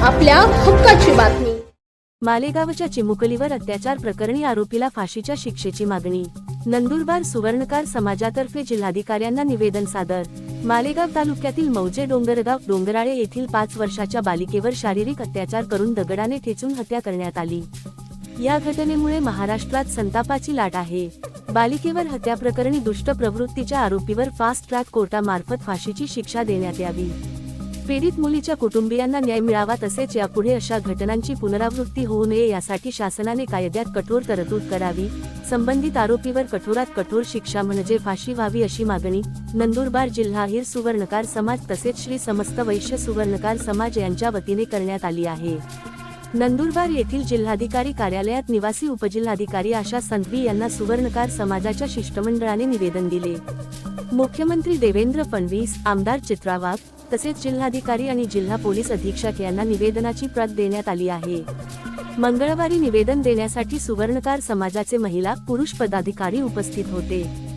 आपल्या हक्काची बातमी. मालेगावच्या चिमुकलीवर अत्याचार प्रकरणी आरोपीला फाशीच्या शिक्षेची मागणी. नंदुरबार सुवर्णकार समाजातर्फे जिल्हाधिकाऱ्यांना निवेदन सादर. मालेगाव तालुक्यातील मौजे डोंगरगाव डोंगराळे येथील पाच वर्षाच्या बालिकेवर शारीरिक अत्याचार करून दगडाने ठेचून हत्या करण्यात आली. या घटनेमुळे महाराष्ट्रात संतापाची लाट आहे. बालिकेवर हत्या प्रकरणी दुष्ट प्रवृत्तीच्या आरोपीवर फास्ट ट्रॅक कोर्टामार्फत फाशीची शिक्षा देण्यात यावी. पीडित मुलीच्या कुटुंबियांना न्याय मिळावा तसेच यापुढे अशा घटनांची पुनरावृत्ती होऊ नये यासाठी शासनाने कायद्यात कठोर तरतूद करावी संबंधित आरोपीवर कठोरात कठोर शिक्षा म्हणजे फाशी व्हावी अशी मागणी नंदुरबार जिल्हा हिर सुवर्णकार समाज तसेच श्री समस्त वैश्य सुवर्णकार समाज यांच्या वतीने करण्यात आली आहे. नंदुरबार येथील जिल्हाधिकारी कार्यालयात निवासी उपजिल्हाधिकारी आशा संतवी यांना सुवर्णकार समाजाच्या शिष्टमंडळाने निवेदन दिले. मुख्यमंत्री देवेंद्र फडणवीस आमदार चित्रा वाघ तसेच जिल्हाधिकारी आणि जिल्हा पोलीस अधीक्षक यांना निवेदनाची प्रत देण्यात आली आहे. मंगळवारी निवेदन देण्यासाठी सुवर्णकार समाजाचे महिला पुरुष पदाधिकारी उपस्थित होते.